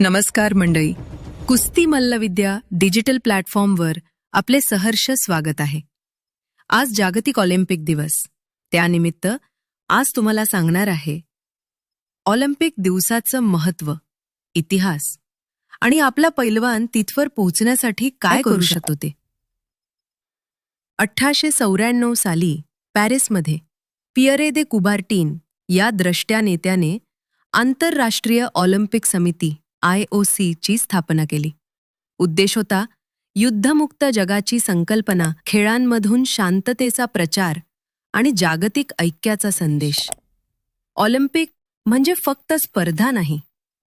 नमस्कार मंडळी. कुस्ती मल्लविद्या डिजिटल प्लॅटफॉर्मवर आपले सहर्ष स्वागत आहे. आज जागतिक ऑलिम्पिक दिवस. त्यानिमित्त आज तुम्हाला सांगणार आहे. ऑलिम्पिक दिवसाचं महत्त्व इतिहास आणि आपला पैलवान तिथवर पोहोचण्यासाठी काय करू शकतो ते. अठराशे चौऱ्याण्णव साली पॅरिसमध्ये पियरे दे कुबार्टीन या द्रष्ट्या नेत्याने आंतरराष्ट्रीय ऑलिम्पिक समिती आय ओ ची स्थापना केली. उद्देश होता युद्धमुक्त जगाची संकल्पना खेळांमधून शांततेचा प्रचार आणि जागतिक ऐक्याचा संदेश. ऑलिम्पिक म्हणजे फक्त स्पर्धा नाही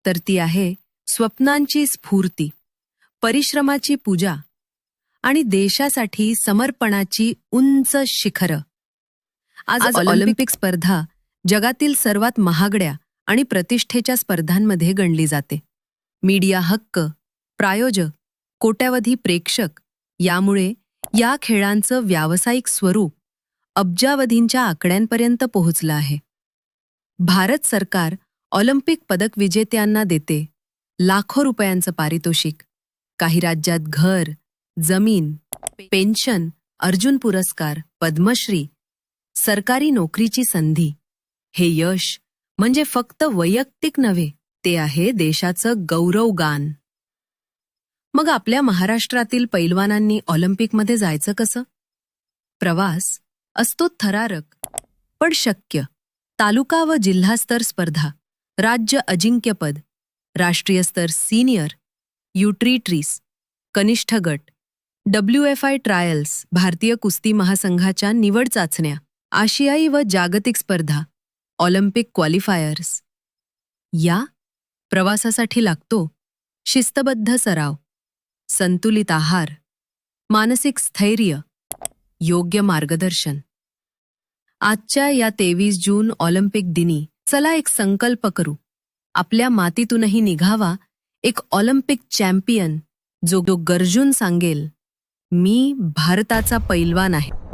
तर ती आहे स्वप्नांची स्फूर्ती परिश्रमाची पूजा आणि देशासाठी समर्पणाची उंच शिखरं. आज ऑलिम्पिक स्पर्धा जगातील सर्वात महागड्या आणि प्रतिष्ठेच्या स्पर्धांमध्ये गणली जाते. मीडिया हक्क प्रायोजक कोट्यावधी प्रेक्षक यामुळे या खेळांचं व्यावसायिक स्वरूप अब्जावधींच्या आकड्यांपर्यंत पोहोचलं आहे. भारत सरकार ऑलिम्पिक पदक विजेत्यांना देते लाखो रुपयांचं पारितोषिक. काही राज्यात घर जमीन पेन्शन अर्जुन पुरस्कार पद्मश्री सरकारी नोकरीची संधी. हे यश म्हणजे फक्त वैयक्तिक नव्हे ते आहे देशाचं गौरवगान मग आपल्या महाराष्ट्रातील पैलवानांनी ऑलिम्पिकमध्ये जायचं कसं? प्रवास असतो थरारक पण शक्य. तालुका व जिल्हास्तर स्पर्धा राज्य अजिंक्यपद राष्ट्रीय स्तर सिनियर युट्रीट्रीस कनिष्ठ गट डब्ल्यू एफ आय ट्रायल्स भारतीय कुस्ती महासंघाच्या निवड चाचण्या आशियाई व जागतिक स्पर्धा ऑलिम्पिक क्वालिफायर्स. या प्रवासासाठी लागतो. शिस्तबद्ध सराव. संतुलित आहार. मानसिक स्थैर्य. योग्य मार्गदर्शन. आजच्या या तेवीस जून ऑलिम्पिक दिनी चला एक संकल्प करू. आपल्या मातीतूनही निघावा एक ऑलिम्पिक चॅम्पियन जो जो गरजून सांगेल मी भारताचा पैलवान आहे.